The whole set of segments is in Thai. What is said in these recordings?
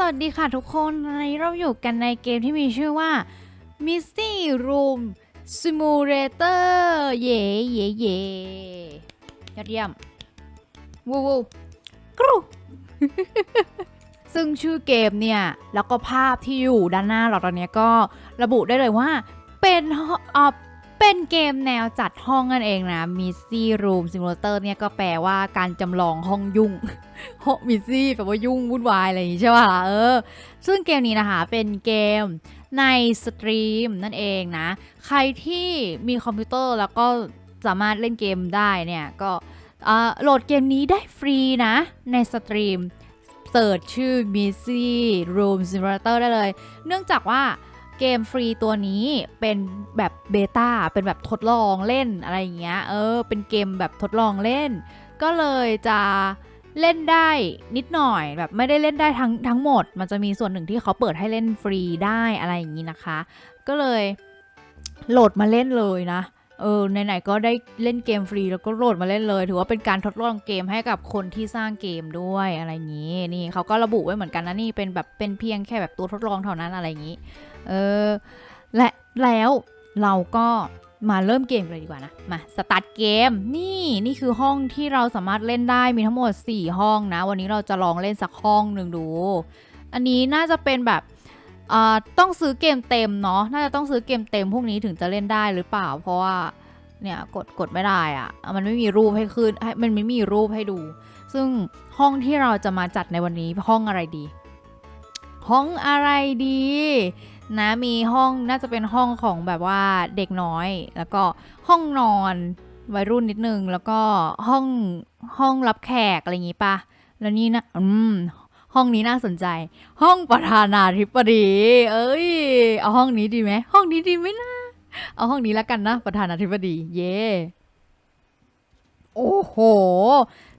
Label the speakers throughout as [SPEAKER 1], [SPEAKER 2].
[SPEAKER 1] สวัสดีค่ะทุกคนวันนี้เราอยู่กันในเกมที่มีชื่อว่า Missy Room Simulator เย่เย่เย่ยอดเยี่ยมวูวูกรูซึ่งชื่อเกมเนี่ย แล้วก็ภาพที่อยู่ด้านหน้าเราตอนนี้ก็ระบุได้เลยว่า เป็นออ เป็นเกมแนวจัดห้องนั่นเองนะ Missy Room Simulator เนี่ยก็แปลว่าการจำลองห้องยุ่งห้องมิสซี่แบบว่ายุ่งวุ่นวายอะไรอย่างงี้ใช่ป่ะเออ ซึ่งเกมนี้นะคะเป็นเกมในสตรีมนั่นเองนะ ใครที่มีคอมพิวเตอร์แล้วก็สามารถเล่นเกมได้เนี่ย ก็โหลดเกมนี้ได้ฟรีนะ ในสตรีมเสิร์ชชื่อ Missy Room Simulator ได้เลย เนื่องจากว่า เกมฟรีตัวนี้เป็นแบบเบต้าเป็นแบบทดลองเล่นอะไรอย่างเงี้ยเออเป็นเกมแบบทดลองเล่น ก็เลยจะเล่นได้นิดหน่อยแบบไม่ได้เล่นได้ทั้งทั้งหมด มันจะมีส่วนหนึ่งที่เขาเปิดให้เล่นฟรีได้อะไรอย่างนี้นะคะ ก็เลยโหลดมาเล่นเลยนะ เออไหนๆก็ได้เล่นเกมฟรีแล้วก็โหลดมาเล่นเลย ถือว่าเป็นการทดลองเกมให้กับคนที่สร้างเกมด้วยอะไรอย่างนี้ นี่เขาก็ระบุไว้เหมือนกันนะนี่เป็นแบบเป็นเพียงแค่แบบตัวทดลองเท่านั้นอะไรอย่างนี้ เออและแล้วเราก็มาเริ่มเกมเลยดีกว่านะ มาสตาร์ทเกม นี่นี่คือห้องที่เราสามารถเล่นได้มีทั้งหมด 4 ห้องนะ วันนี้เราจะลองเล่นสักห้องหนึ่งดู อันนี้น่าจะเป็นแบบ ต้องซื้อเกมเต็มเนาะน่าจะต้องซื้อเกมเต็มพวกนี้ถึงจะเล่นได้หรือเปล่า เพราะว่าเนี่ยกดกดไม่ได้อะอะมันไม่มีรูปให้ขึ้นมันไม่มีรูปให้ดู ซึ่งห้องที่เราจะมาจัดในวันนี้ห้องอะไรดี ห้องอะไรดี นะมีห้องน่าจะเป็นห้องของแบบว่าเด็กน้อย แล้วก็ห้องนอนวัยรุ่นนิดนึงแล้วก็ห้องห้องรับแขกอะไรอย่างงี้ปะแล้วนี่นะอืม ห้องนี้น่าสนใจ ห้องประธานาธิบดี เอ้ย เอาห้องนี้ดีไหม ห้องนี้ดีไหมนะ เอาห้องนี้แล้วกันนะ ประธานาธิบดี เย่โอ้โห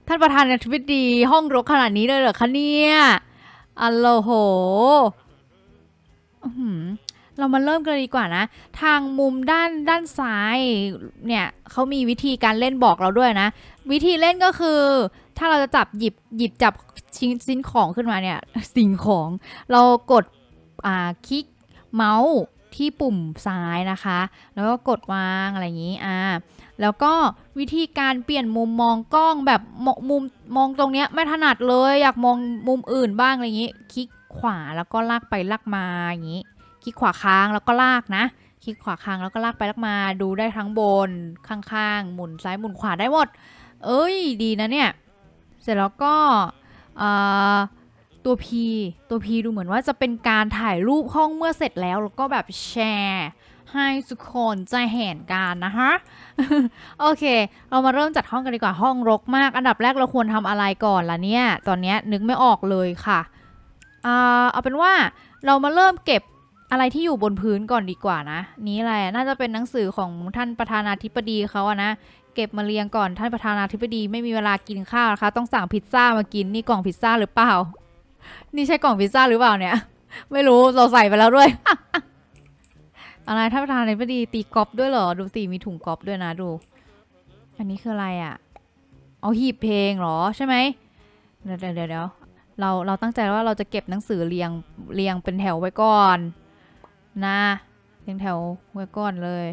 [SPEAKER 1] ท่านประธานาธิบดี ห้องรกขนาดนี้เลยเหรอคะเนี่ยอัลโลโหอื้อหือ เรามาเริ่มกันดีกว่านะ ทางมุมด้านด้านซ้ายเนี่ยเขามีวิธีการเล่นบอกเราด้วยนะ วิธีเล่นก็คือ ถ้าเราจะจับหยิบหยิบจับชิ้นสิ่งของขึ้นมาเนี่ยสิ่งของเรากดอ่าคลิกเมาส์ที่ปุ่มซ้ายนะคะ แล้วก็กดวางอะไรอย่างนี้อ่าแล้วก็วิธีการเปลี่ยนมุมมองกล้องแบบมมุมมองตรงเนี้ยไม่ถนัดเลยอยากมองมุมอื่นบ้างอะไรอย่างนี้ คลิกขวาแล้วก็ลากไปลากมาอย่างนี้ คลิกขวาค้างแล้วก็ลากนะ คลิกขวาค้างแล้วก็ลากไปลากมา ดูได้ทั้งบน ข้างๆ หมุนซ้ายหมุนขวาได้หมด เอ้ย ดีนะเนี่ย เสร็จแล้วก็ตัว P ตัว P ดูเหมือนว่าจะเป็นการถ่ายรูปห้องเมื่อเสร็จแล้ว แล้วก็แบบแชร์ให้ทุกคนใจเห็นกันนะฮะโอเค เรามาเริ่มจัดห้องกันดีกว่าห้องรกมาก อันดับแรกเราควรทำอะไรก่อนล่ะเนี่ย ตอนนี้นึกไม่ออกเลยค่ะ เอาเป็นว่าเรามาเริ่มเก็บ อะไรที่อยู่บนพื้นก่อนดีกว่านะ นี้อะไรอะน่าจะเป็นหนังสือของท่านประธานาธิบดีเขาอะนะเก็บมาเรียงก่อนท่านประธานาธิบดีไม่มีเวลากินข้าวนะคะ ต้องสั่งพิซซ่ามากินนี่กล่องพิซซ่าหรือเปล่า นี่ใช่กล่องพิซซ่าหรือเปล่าเนี่ย ไม่รู้เราใส่ไปแล้วด้วยอะไรท่านประธานาธิบดีตีกอล์ฟด้วยเหรอดูสิมีถุงกอล์ฟด้วยนะดู อันนี้คืออะไรอะเอาหีบเพลงเหรอใช่ไหมเดี๋ยวเดี๋ยวเดี๋ยวเราเราตั้งใจว่าเราจะเก็บหนังสือเรียงเรียงเป็นแถวไว้ก่อน นะเรียงแถวไว้ก่อนเลย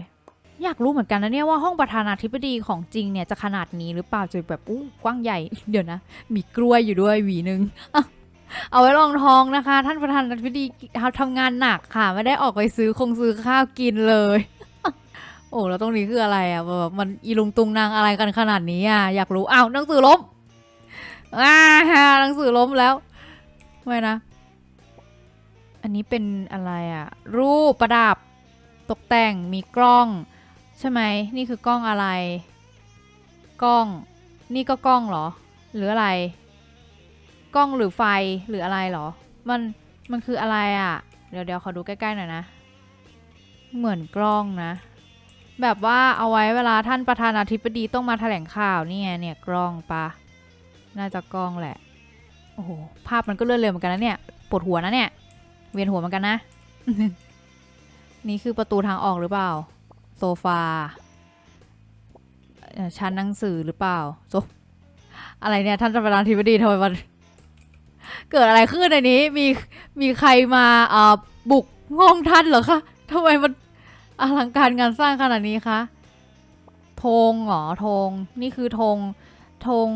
[SPEAKER 1] อยากรู้เหมือนกันนะเนี่ยว่าห้องประธานาธิบดีของจริงเนี่ยจะขนาดนี้หรือเปล่าจะแบบอู้กว้างใหญ่ เดี๋ยวนะ มีกล้วยอยู่ด้วยหวีหนึ่งเอาไว้รองท้องนะคะ ท่านประธานาธิบดีทำงานหนักค่ะ ไม่ได้ออกไปซื้อคงซื้อข้าวกินเลยโอ้แล้วตรงนี้คืออะไรอะแบบมันอีลุงตุงนางอะไรกันขนาดนี้อะอยากรู้อ้าวหนังสือล้มอ่าหนังสือล้มแล้วไม่นะ อันนี้เป็นอะไรอะรูปประดับตกแต่งมีกล้อง ใช่ไหมนี่คือกล้องอะไร กล้อง นี่ก็กล้องเหรอ หรืออะไร กล้องหรือไฟหรืออะไรเหรอ มันมันคืออะไรอะเดี๋ยวเดี๋ยวขอดูใกล้ๆหน่อยนะ เหมือนกล้องนะ แบบว่าเอาไว้เวลาท่านประธานาธิบดีต้องมาแถลงข่าวนี่ไงเนี่ยกล้องปะน่าจะกล้องแหละโอ้โหภาพมันก็เลื่อนเร็วเหมือนกันนะเนี่ยปวดหัวนะเนี่ย วียนหัวเหมือนกันนะ นี่คือประตูทางออกหรือเปล่า โซฟาชั้นหนังสือหรือเปล่าโซอะไรเนี่ยท่านประธานธิบดีทำไมมันเกิดอะไรขึ้นในนี้มีมีใครมาเอ่อบุกห้องท่านเหรอคะทำไมมันอลังการงานสร้างขนาดนี้คะธงเหรอธงนี่คือธงธง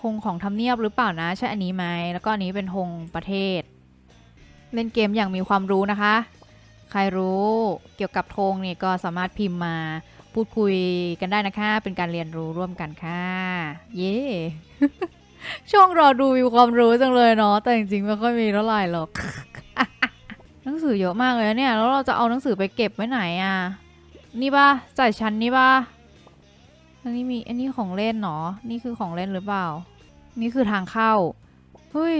[SPEAKER 1] คงของทำเนียบหรือเปล่านะ ใช่อันนี้ไหมแล้วก็อันนี้เป็นธงประเทศ เล่นเกมอย่างมีความรู้นะคะ ใครรู้เกี่ยวกับธงนี่ก็สามารถพิมพ์มาพูดคุยกันได้นะคะ เป็นการเรียนรู้ร่วมกันค่ะ เย้ช่องรอดูมีความรู้จังเลยเนาะแต่จริงๆไม่ค่อยมีเท่าไหร่หรอกหนังสือเยอะมากเลยเนี่ยแล้วเราจะเอาหนังสือไปเก็บไว้ไหนอะนี่ปะจ่ายชั้นนี่ปะอันนี้มีอันนี้ของเล่นเนาะนี่คือของเล่นหรือเปล่า นี่คือทางเข้าเฮ้ย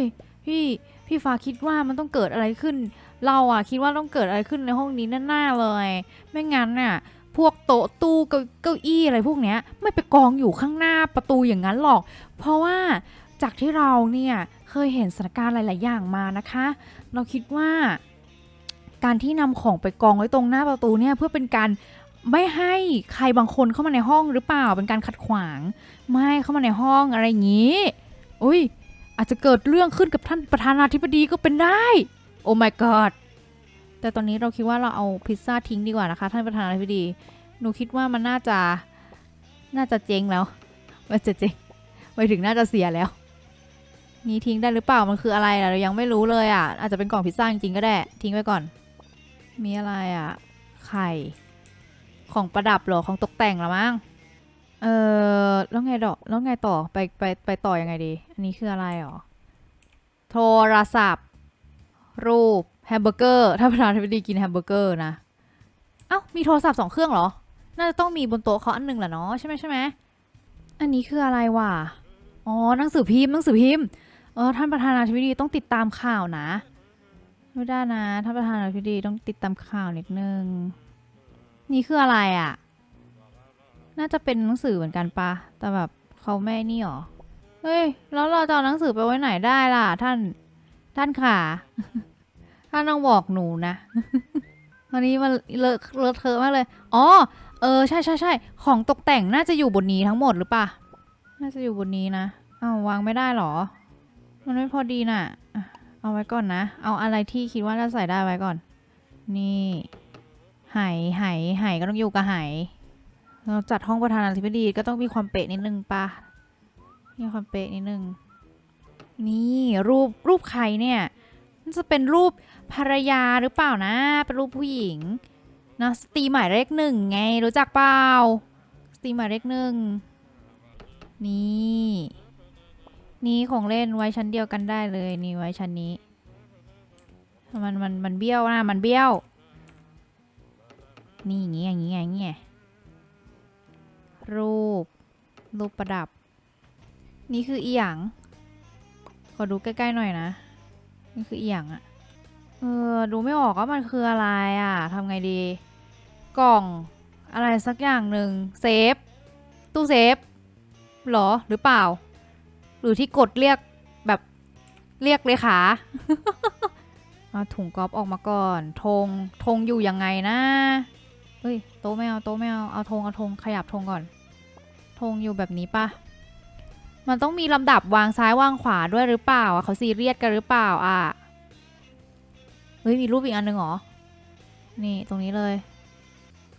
[SPEAKER 1] พี่ พี่ฟ้าคิดว่ามันต้องเกิดอะไรขึ้น เราอะคิดว่าต้องเกิดอะไรขึ้นในห้องนี้แน่ๆเลย ไม่งั้นน่ะพวกโต๊ะตู้เก้าเก้าอี้อะไรพวกเนี้ยไม่ไปกองอยู่ข้างหน้าประตูอย่างนั้นหรอก เพราะว่าจากที่เราเนี่ยเคยเห็นสถานการณ์หลาย ๆ อย่างมานะคะ เราคิดว่า การที่นำของไปกองไว้ตรงหน้าประตูเนี่ยเพื่อเป็นการไม่ให้ใครบางคนเข้ามาในห้องหรือเปล่าเป็นการขัดขวาง ไม่ให้เข้ามาในห้องอะไรอย่างนี้ อุ้ย อาจจะเกิดเรื่องขึ้นกับท่านประธานาธิบดีก็เป็นได้ โอ้ my god แต่ตอนนี้เราคิดว่าเราเอาพิซซ่าทิ้งดีกว่านะคะ ท่านประธานาธิบดี หนูคิดว่ามันน่าจะน่าจะเจ๊งแล้วมันจะเจ๊งไปถึงน่าจะเสียแล้วนี่ทิ้งได้หรือเปล่ามันคืออะไรเรายังไม่รู้เลยอะ อาจจะเป็นกล่องพิซซ่าจริงๆก็ได้ ทิ้งไว้ก่อน มีอะไรอะ ไข่ ของประดับหรอของตกแต่งหรอมั้ง เออแล้วไงดอกแล้วไงต่อไปไปไปต่อยังไงดี อันนี้คืออะไรหรอ โทรศัพท์ รูปแฮมเบอร์เกอร์ถ้าประธานาธิบดีกินแฮมเบอร์เกอร์นะ เอ้ามีโทรศัพท์สองเครื่องเหรอ น่าจะต้องมีบนโต๊ะเขาอันหนึ่งแหละเนาะใช่ไหมใช่ไหมอันนี้คืออะไรวะอ๋อหนังสือพิมพ์หนังสือพิมพ์เออท่านประธานาธิบดีต้องติดตามข่าวนะไม่ได้นะท่านประธานาธิบดีต้องติดตามข่าวนิดนึงนี่คืออะไรอะ่ะ น่าจะเป็นหนังสือเหมือนกันปะแต่แบบเขาไม่นี่หรอ เฮ้ย แล้วเราจะเอาหนังสือไปไว้ไหนได้ล่ะ ท่าน ท่านขาท่านต้องบอกหนูนะ วันนี้มันเลอะเลอะเทอะมากเลย อ๋อ เออ ใช่ใช่ใช่ ของตกแต่งน่าจะอยู่บนนี้ทั้งหมดหรือปะน่าจะอยู่บนนี้นะ เอาวางไม่ได้หรอ มันไม่พอดีน่ะอะ เอาไว้ก่อนนะ เอาอะไรที่คิดว่าจะใส่ได้ไว้ก่อน นี่ไหไหไหก็ต้องอยู่กับไห เราจัดห้องประธานาธิบดีก็ต้องมีความเป๊ะนิดนึงปะมีความเป๊ะนิดนึง นี่รูปรูปใครเนี่ยมันจะเป็นรูปภรรยาหรือเปล่านะ เป็นรูปผู้หญิงนะสตรีหมายเลขหนึ่งไงรู้จักเปล่าสตรีหมายเลขหนึ่งนี่นี่ของเล่นไว้ชั้นเดียวกันได้เลยนี่ไว้ชั้นนี้ มันมันมันเบี้ยวนะมันเบี้ยว นี่อย่างงี้อย่างงี้อย่างงี้ รูป รูปประดับ นี่คืออีหยัง ขอดูใกล้ๆหน่อยนะ นี่คืออีหยังอะเออ ดูไม่ออกว่ามันคืออะไรอะทำไงดี กล่อง อะไรสักอย่างหนึ่งเซฟ ตู้เซฟหรอ หรือเปล่า หรือที่กดเรียกแบบเรียกเลยขาเอาถุงกอล์ฟออกมาก่อนธงธงอยู่ยังไงนะ เฮ้ย โต๊ะไม่เอา โต๊ะไม่เอา เอาธงเอาธงขยับธงก่อน ธงอยู่แบบนี้ปะมันต้องมีลำดับวางซ้ายวางขวาด้วยหรือเปล่าอะเขาซีเรียสกันหรือเปล่าอะเฮ้ยมีรูปอีกอันหนึ่งหรอ นี่ตรงนี้เลย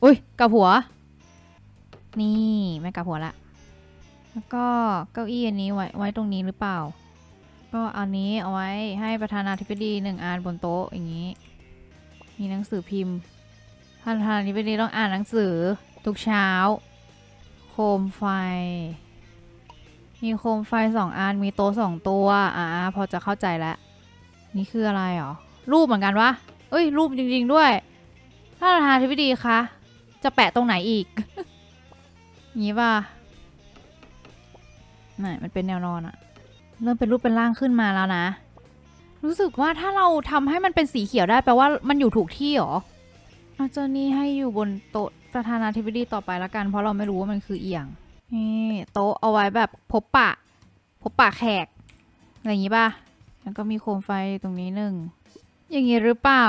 [SPEAKER 1] อุ้ยกับหัว นี่ไม่กับหัวละ แล้วก็เก้าอี้อันนี้ไว้ไว้ตรงนี้หรือเปล่า ก็อันนี้เอาไว้ให้ประธานาธิบดีหนึ่งอ่านบนโต๊ะอย่างนี้ มีหนังสือพิมพ์ท่านประธานาธิบดีต้องอ่านหนังสือทุกเช้า มไฟ มีโคมไฟสองอัน มีโต๊ะสองตัว อ่า พอจะเข้าใจแล้ว นี่คืออะไรหรอ รูปเหมือนกันวะ เอ้ย รูปจริง ๆ ด้วยท่าประธานาธิบดีคะ จะแปะตรงไหนอีก งี้ป่ะไหนมันเป็นแนวนอนอะเริ่มเป็นรูปเป็นร่างขึ้นมาแล้วนะ รู้สึกว่าถ้าเราทำให้มันเป็นสีเขียวได้แปลว่ามันอยู่ถูกที่หรอเอาเจ้านี่ให้อยู่บนโต๊ะ ประธานาธิบดีต่อไปละกัน เพราะเราไม่รู้ว่ามันคือเอียงนี่โต๊ะเอาไว้แบบพบปะ พบปะแขก อะไรอย่างงี้ป่ะ แล้วก็มีโคมไฟตรงนี้หนึ่ง อย่างงี้หรือเปล่า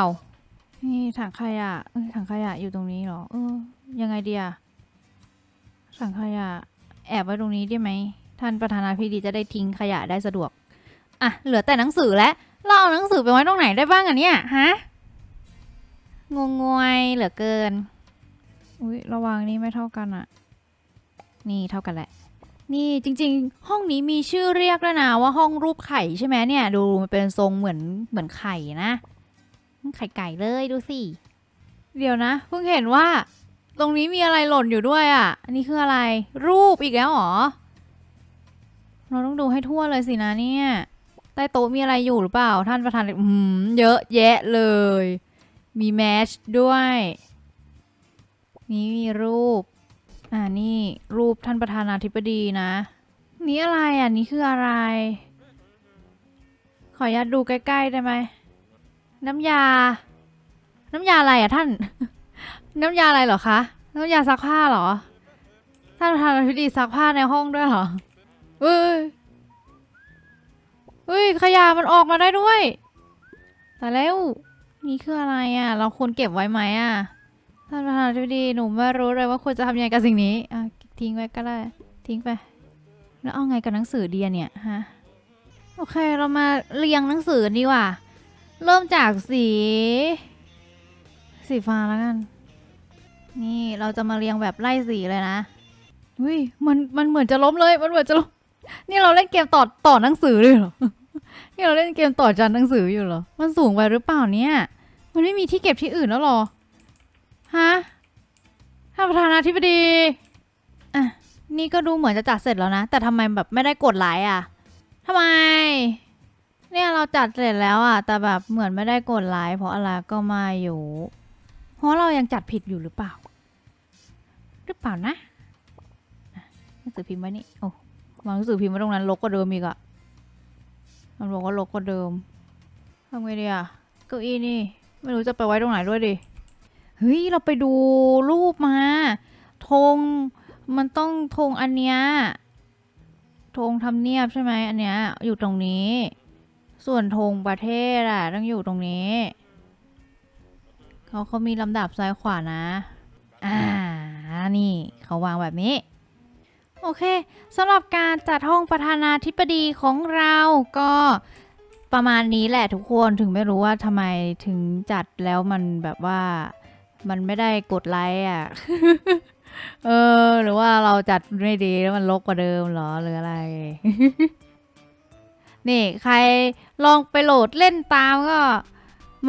[SPEAKER 1] นี่ถังขยะเอ้ยถังขยะอยู่ตรงนี้เหรอ เออ ยังไงเดียถังขยะ แอบไว้ตรงนี้ได้ไหม ท่านประธานาธิบดีจะได้ทิ้งขยะได้สะดวก อะ เหลือแต่หนังสือแล้วเราเอาหนังสือไปไว้ตรงไหนได้บ้างอะเนี่ย ฮะ งงงวยเหลือเกิน อุ้ยระวังนี่ไม่เท่ากันอะนี่เท่ากันแหละ นี่จริง ๆ ห้องนี้มีชื่อเรียกด้วนะว่าห้องรูปไข่ใช่ไหมเนี่ยดูมันเป็นทรงเหมือนเหมือนไข่นะไข่ไก่เลยดูสิ เดี๋ยวนะเพิ่งเห็นว่า ตรงนี้มีอะไรหล่นอยู่ด้วยอะ่ะ อันนี้คืออะไร รูปอีกแล้วหรอ เราต้องดูให้ทั่วเลยสินะเนี่ยใต้โต๊ะมีอะไรอยู่หรือเปล่า ท่านประธานอืมเยอะแยะเลย มีแมชด้วย นี่มีรูป อ่านี่รูปท่านประธานาธิบดีนะ นี่อะไรอะ นี่คืออะไร ขออนุญาตดูใกล้ๆได้ไหม น้ำยา น้ำยาอะไรอะท่าน น้ำยาอะไรเหรอคะ น้ำยาซักผ้าเหรอ ท่านประธานาธิบดีซักผ้าในห้องด้วยเหรอเอ้ยเฮ้ยขยะมันออกมาได้ด้วย แต่แล้วนี่คืออะไรอะ เราควรเก็บไว้ไหมอะ ท่านประธานาธิบดีหนูไม่รู้เลยว่าควรจะทำยังไงกับสิ่งนี้อะทิ้งไว้ก็ได้ ทิ้งไป แล้วเอาไงกับหนังสือเดียเนี่ยฮะ โอเคเรามาเรียงหนังสือนดีกว่า เริ่มจากสี สีฟ้าแล้วกัน นี่เราจะมาเรียงแบบไล่สีเลยนะอุ้ยมันมันเหมือนจะล้มเลย มันเหมือนจะล้ม นี่เราเล่นเกมต่อต่อหนังสือเลยเหรอ นี่เราเล่นเกมต่อจานหนังสืออยู่เหรอ มันสูงไปหรือเปล่าเนี่ย มันไม่มีที่เก็บที่อื่นแล้วหรอ ฮะท่านประธานาธิบดีอะนี่ก็ดูเหมือนจะจัดเสร็จแล้วนะ แต่ทำไมแบบไม่ได้กดไลค์อะทำไม เนี่ยเราจัดเสร็จแล้วอะ แต่แบบเหมือนไม่ได้กดไลค์เพราะอะไรก็ไมาอยู่ เพราะเรายังจัดผิดอยู่หรือเปล่า หรือเปล่านะอะหนังสือพิมพ์ไว้นี่ โอ้วางหนังสือพิมพ์ไว้ตรงนั้นลกกว่าเดิมอีกอะมันบอกว่าลกกว่าเดิมทำไงดีอะเก้าอี้นี่ ไม่รู้จะไปไว้ตรงไหนด้วยดิ เฮ้ย เราไปดูรูปมาธงมันต้องธงอันเนี้ยธงทำเนียบใช่ไหมอันเนี้ยอยู่ตรงนี้ ส่วนธงประเทศอะต้องอยู่ตรงนี้เขาเขามีลำดับซ้ายขวานะ อ่า นี่เขาวางแบบนี้ โอเคสำหรับการจัดห้องประธานาธิบดีของเราก็ประมาณนี้แหละทุกคนถึงไม่รู้ว่าทำไมถึงจัดแล้วมันแบบว่า มันไม่ได้กดไลค์อะ เออ หรือว่าเราจัดไม่ดีแล้วมันลกกว่าเดิมเหรอหรืออะไร นี่ใครลองไปโหลดเล่นตามก็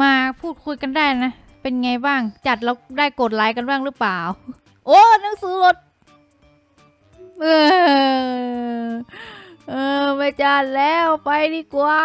[SPEAKER 1] มาพูดคุยกันได้นะ เป็นไงบ้าง จัดแล้วได้กดไลค์กันบ้างหรือเปล่า โอ้หนังสือหลดเออ เออไม่จัดแล้วไปดีกว่า